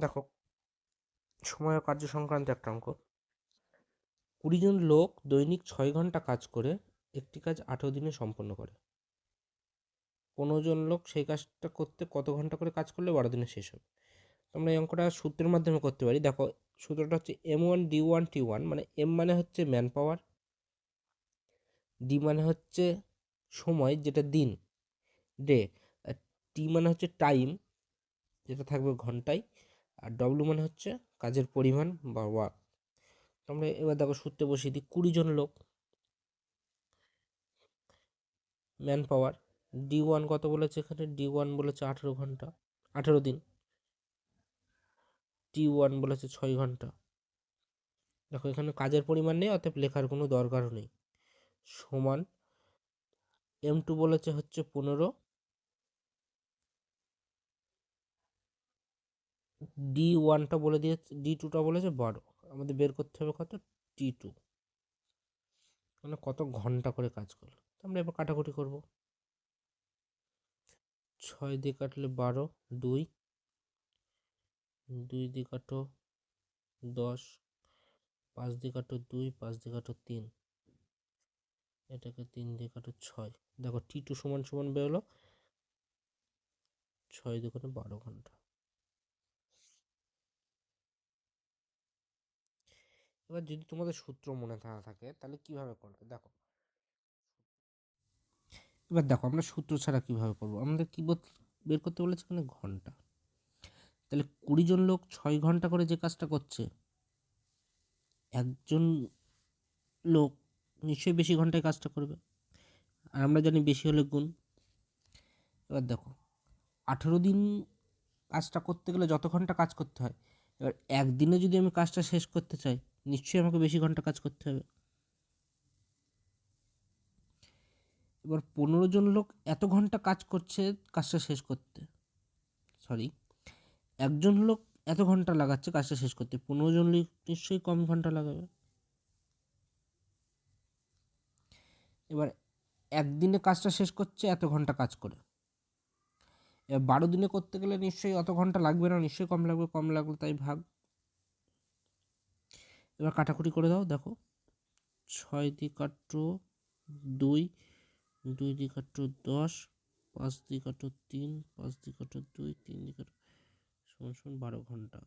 দেখো সময় ও কার্য সংক্রান্ত একটা অঙ্ক। কুড়ি জন লোক দৈনিক ছয় ঘণ্টা কাজ করে, একটি কাজ আঠেরো দিনে সম্পন্ন করে। পনেরো জন লোক সেই কাজটা করতে কত ঘণ্টা করে কাজ করলে? বারো দিনে শেষ হবে। আমরা এই অঙ্কটা সূত্রের মাধ্যমে করতে পারি। দেখো, সূত্রটা হচ্ছে M one D one T one মানে এম মানে হচ্ছে ম্যান পাওয়ার ডি মানে হচ্ছে সময়, যেটা দিন ডে টি মানে হচ্ছে টাইম যেটা থাকবে ঘন্টায়। আর ডব্লু মানে হচ্ছে কাজের পরিমাণ বা ওয়ার্ক আমরা এবার দেখো সূত্রে বসিয়ে দিই, কুড়ি জন লোক। ম্যান পাওয়ার ডি ওয়ান কত বলেছে এখানে? ডি ওয়ান বলেছে আঠেরো ঘণ্টা, আঠেরো দিন। টি ওয়ান বলেছে ছয় ঘণ্টা। দেখো এখানে কাজের পরিমাণ নেই, অতএব লেখার কোনো দরকারও নেই। সমান এম টু বলেছে হচ্ছে পনেরো ডি ওয়ানটা বলে দিয়েছে ডি টুটা বলেছে বারো আমাদের বের করতে হবে কত? টি টু মানে কত ঘণ্টা করে কাজ করল। আমরা এবার কাটাকুটি করব। ছয় দিয়ে কাটলে বারো, দুই। দুই দিয়ে কাটো দশ। পাঁচ দিয়ে কাটো দুই, পাঁচ দিয়ে কাটো তিন। এটাকে তিন দিয়ে কাটো ছয়। দেখো টি টু সমান সমান বেরোলো। ছয় দিয়ে কাটো বারো ঘণ্টা। এবার যদি তোমাদের সূত্র মনে না থাকে, তাহলে কীভাবে করবে? দেখো। এবার দেখো, আমরা সূত্র ছাড়া কীভাবে করব? আমাদের কি বের করতে বলেছে এখানে ঘণ্টা। তাহলে কুড়ি জন লোক ছয় ঘণ্টা করে যে কাজটা করছে, একজন লোক নিশ্চয়ই বেশি ঘন্টায় কাজটা করবে। আর আমরা জানি বেশি হলে গুণ। এবার দেখো, আঠেরো দিন কাজটা করতে গেলে যত ঘণ্টা কাজ করতে হয়, এবার একদিনে যদি আমি কাজটা শেষ করতে চাই নিশ্চয়ই আমাকে বেশি ঘণ্টা কাজ করতে হবে। এবার পনেরো জন লোক এত ঘণ্টা কাজ করছে, কাজটা শেষ করতে। সরি একজন লোক এত ঘণ্টা লাগাচ্ছে, কাজটা শেষ করতে। পনেরো জন লোক নিশ্চয়ই কম ঘণ্টা লাগাবে। এবার একদিনে কাজটা শেষ করছে, এত ঘণ্টা কাজ করে। এবার বারো দিনে করতে গেলে নিশ্চয়ই অত ঘণ্টা লাগবে না, নিশ্চয়ই কম লাগবে, কম লাগলে তাই ভাগ। এবার কাটাকুটি করে দাও, দেখো। ছয় দিক কাটো দুই দুই দিক কাটো দশ, পাঁচ দিক কাটো তিন, পাঁচ দিক কাটো দুই, তিন দিক কাটো সমান সমান বারো ঘণ্টা।